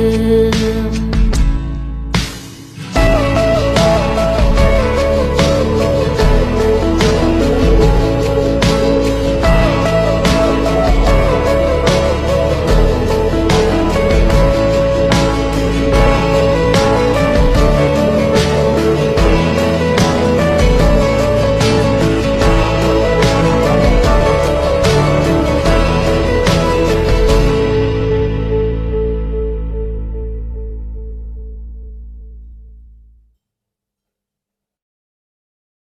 ม